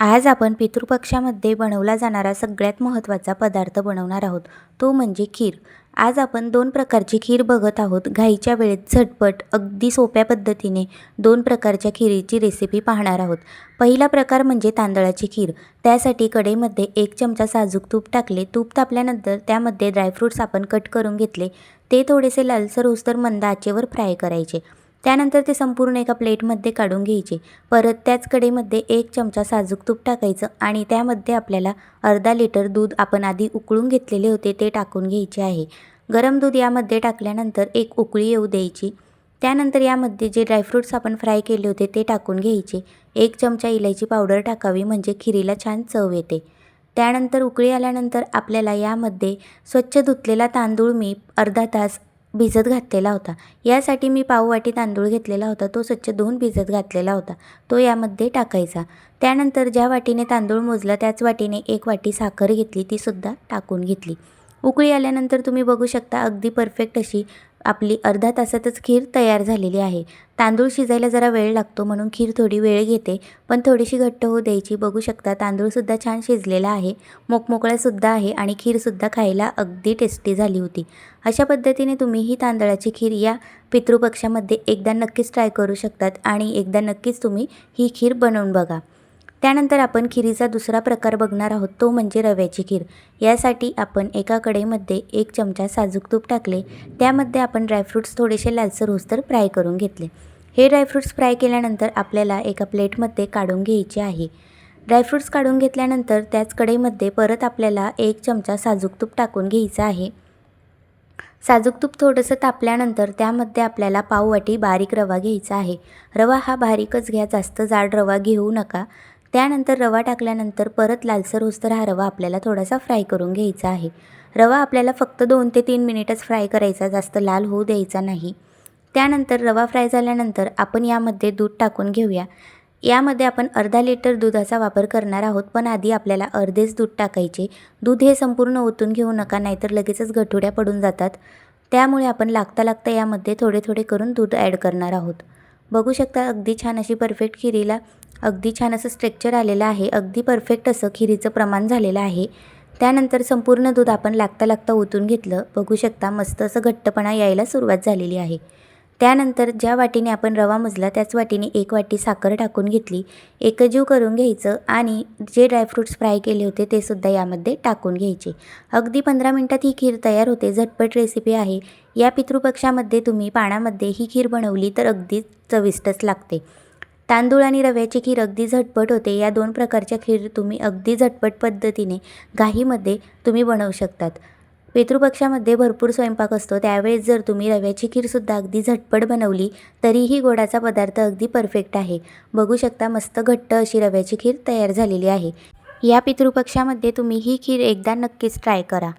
आज आपण पितृपक्षामध्ये बनवला जाणारा सगळ्यात महत्त्वाचा पदार्थ बनवणार आहोत तो म्हणजे खीर. आज आपण दोन प्रकारची खीर बघत आहोत. घाईच्या वेळेत झटपट अगदी सोप्या पद्धतीने दोन प्रकारच्या खिरीची रेसिपी पाहणार आहोत. पहिला प्रकार म्हणजे तांदळाची खीर. त्यासाठी कढईमध्ये एक चमचा साजूक तूप टाकले. तूप तापल्यानंतर त्यामध्ये ड्रायफ्रूट्स आपण कट करून घेतले. ते थोडेसे लालसर होसतर मंद आचेवर फ्राय करायचे. त्यानंतर ते संपूर्ण एका प्लेटमध्ये काढून घ्यायचे. परत त्याच कडेमध्ये एक चमचा साजूक तूप टाकायचं आणि त्यामध्ये आपल्याला अर्धा लिटर दूध आपण आधी उकळून घेतलेले होते ते टाकून घ्यायचे आहे. गरम दूध यामध्ये टाकल्यानंतर एक उकळी येऊ द्यायची. त्यानंतर यामध्ये जे ड्रायफ्रूट्स आपण फ्राय केले होते ते टाकून घ्यायचे. एक चमचा इलायची पावडर टाकावी म्हणजे खिरीला छान चव येते. त्यानंतर उकळी आल्यानंतर आपल्याला यामध्ये स्वच्छ धुतलेला तांदूळ मी अर्धा तास भिजत घातलेला होता. यासाठी मी पाववाटी तांदूळ घेतलेला होता. तो स्वच्छ धुवून भिजत घातलेला होता. तो यामध्ये टाकायचा. त्यानंतर ज्या वाटीने तांदूळ मोजला त्याच वाटीने एक वाटी साखर घेतली. तीसुद्धा टाकून घेतली. उकळी आल्यानंतर तुम्ही बघू शकता अगदी परफेक्ट अशी आपली अर्धा तासातच खीर तयार झालेली आहे. तांदूळ शिजायला जरा वेळ लागतो म्हणून खीर थोडी वेळ घेते पण थोडीशी घट्ट होऊ द्यायची. बघू शकता तांदूळसुद्धा छान शिजलेला आहे मोकमोकळासुद्धा आहे आणि खीरसुद्धा खायला अगदी टेस्टी झाली होती. अशा पद्धतीने तुम्ही ही तांदळाची खीर या पितृपक्षामध्ये एकदा नक्कीच ट्राय करू शकतात आणि एकदा नक्कीच तुम्ही ही खीर बनवून बघा. त्यानंतर आपण खिरीचा दुसरा प्रकार बघणार आहोत तो म्हणजे रव्याची खीर. यासाठी आपण एका कढईमध्ये एक चमचा साजूक तूप टाकले त्यामध्ये आपण ड्रायफ्रूट्स थोडेसे लालसर होस्तर फ्राय करून घेतले. हे ड्रायफ्रूट्स फ्राय केल्यानंतर आपल्याला एका प्लेटमध्ये काढून घ्यायचे आहे. ड्रायफ्रूट्स काढून घेतल्यानंतर त्याच कढईमध्ये परत आपल्याला एक चमचा साजूक तूप टाकून घ्यायचं आहे. साजूक तूप थोडंसं तापल्यानंतर त्यामध्ये आपल्याला पाववाटी बारीक रवा घ्यायचा आहे. रवा हा बारीकच घ्या जास्त जाड रवा घेऊ नका. त्यानंतर रवा टाकल्यानंतर परत लालसर होस्तर हा रवा आपल्याला थोडासा फ्राय करून घ्यायचा आहे. रवा आपल्याला फक्त दोन ते तीन मिनिटच फ्राय करायचा जास्त लाल होऊ द्यायचा नाही. त्यानंतर रवा फ्राय झाल्यानंतर आपण यामध्ये दूध टाकून घेऊया. यामध्ये आपण अर्धा लिटर दुधाचा वापर करणार आहोत पण आधी आपल्याला अर्धेच दूध टाकायचे. दूध हे संपूर्ण ओतून घेऊ नका नाहीतर लगेचच गठुड्या पडून जातात. त्यामुळे आपण लागता लागता यामध्ये थोडे थोडे करून दूध ॲड करणार आहोत. बघू शकता अगदी छान अशी परफेक्ट खिरीला अगदी छान असं स्ट्रेक्चर आलेलं आहे. अगदी परफेक्ट असं खिरीचं प्रमाण झालेलं आहे. त्यानंतर संपूर्ण दूध आपण लागता लागता ओतून घेतलं. बघू शकता मस्त असं घट्टपणा यायला सुरुवात झालेली आहे. त्यानंतर ज्या वाटीने आपण रवा मोजला त्याच वाटीने एक वाटी साखर टाकून घेतली. एकजीव करून घ्यायचं आणि जे ड्रायफ्रूट्स फ्राय केले होते ते सुद्धा यामध्ये टाकून घ्यायचे. अगदी पंधरा मिनटात ही खीर तयार होते. झटपट रेसिपी आहे. या पितृपक्षामध्ये तुम्ही पाण्यामध्ये ही खीर बनवली तर अगदी चविष्टच लागते. तांदूळ आणि रव्याची खीर अगदी झटपट होते. या दोन प्रकारच्या खीर तुम्ही अगदी झटपट पद्धतीने घाईमध्ये तुम्ही बनवू शकतात. पितृपक्षामध्ये भरपूर स्वयंपाक असतो. त्यावेळेस जर तुम्ही रव्याची खीरसुद्धा अगदी झटपट बनवली तरीही गोडाचा पदार्थ अगदी परफेक्ट आहे. बघू शकता मस्त घट्ट अशी रव्याची खीर तयार झालेली आहे. या पितृपक्षामध्ये तुम्ही ही खीर एकदा नक्कीच ट्राय करा.